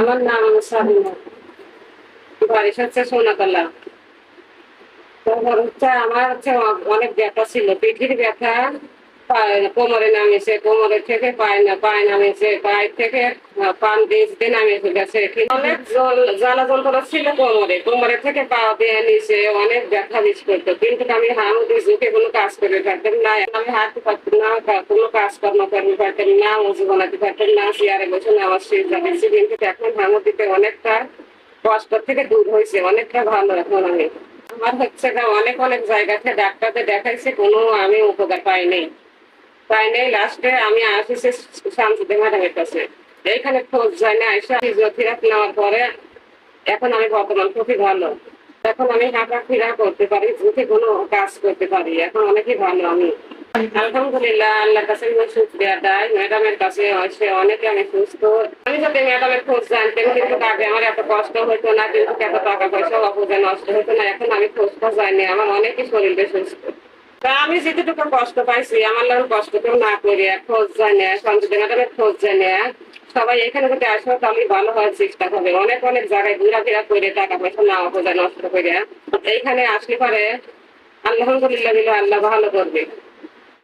আমার নাম সাবিনা। বাড়ি হচ্ছে সোনাতলা। আমার হচ্ছে অনেক ব্যথা ছিল পিঠির ব্যথা। কোমরে নামেছে কোমরে থেকে পায়ে পায়ে নামেছে পায়ে থেকে পান বীজ দিয়ে নামিয়ে গেছে অনেক জল- জ্বালা যন্ত্রণা ছিল কোমরে কোমরে থেকে পা দিয়ে নিচে অনেক ব্যথা বীজ করতো। কিন্তু আমি হামুদি ঝুঁকে কোনো কাজ করে পারতাম না, আমি হাঁটতে পারতাম না কোনো কাজকর্ম করতে পারতাম না উঁচু বানাতে পারতাম না, চেয়ারে বসে আমার শরীর যাচ্ছে কিন্তু এখন হামুদিতে অনেকটা কষ্ট থেকে দূর হয়েছে, অনেকটা ভালো এখন আমি। আমার হচ্ছে অনেক অনেক জায়গাতে ডাক্তারদের দেখাইছে, কোনো আমি উপকার পাইনি। পাইনি লাস্টে আমি আসিছি শান্তিতে ম্যাডামের কাছে। এইখানে খোঁজ যায় না এসে ফিজিওথেরাপি নেওয়ার পরে এখন আমি বর্তমান খুবই ভালো। এখন আমি হাঁটা ফিরা করতে পারি, ঝুঁকে কোনো কাজ করতে পারি, এখন অনেকই ভালো আমি। আলহামদুলিল্লাহ, আল্লাহর কাছে শুক্রিয়া দেয় ম্যাডামের কাছে এসে অনেকে আমি সুস্থ। আমি যদি ম্যাডামের খোঁজ জানতাম, কিন্তু আগে আমার এত কষ্ট হতো না, কিন্তু এত টাকা পয়সা অপূজা নষ্ট হতো না, এখন আমি খোঁজটা যাইনি আমার অনেকই শরীরে সুস্থ। তা আমি যেটুকু কষ্ট পাইছি, আমার লোক কষ্ট না করি, খোঁজ জানে সঞ্জিত ম্যাডামের খোঁজ জানে সবাই এখানে যদি আসো, তাহলে ভালো হওয়ার চেষ্টা করবে অনেক অনেক জায়গায় ঘুরা ফেরা করে টাকা পয়সা না অপূজা নষ্ট করে। এইখানে আসলে পরে আলহামদুলিল্লাহ দিলে আল্লাহ ভালো করবে।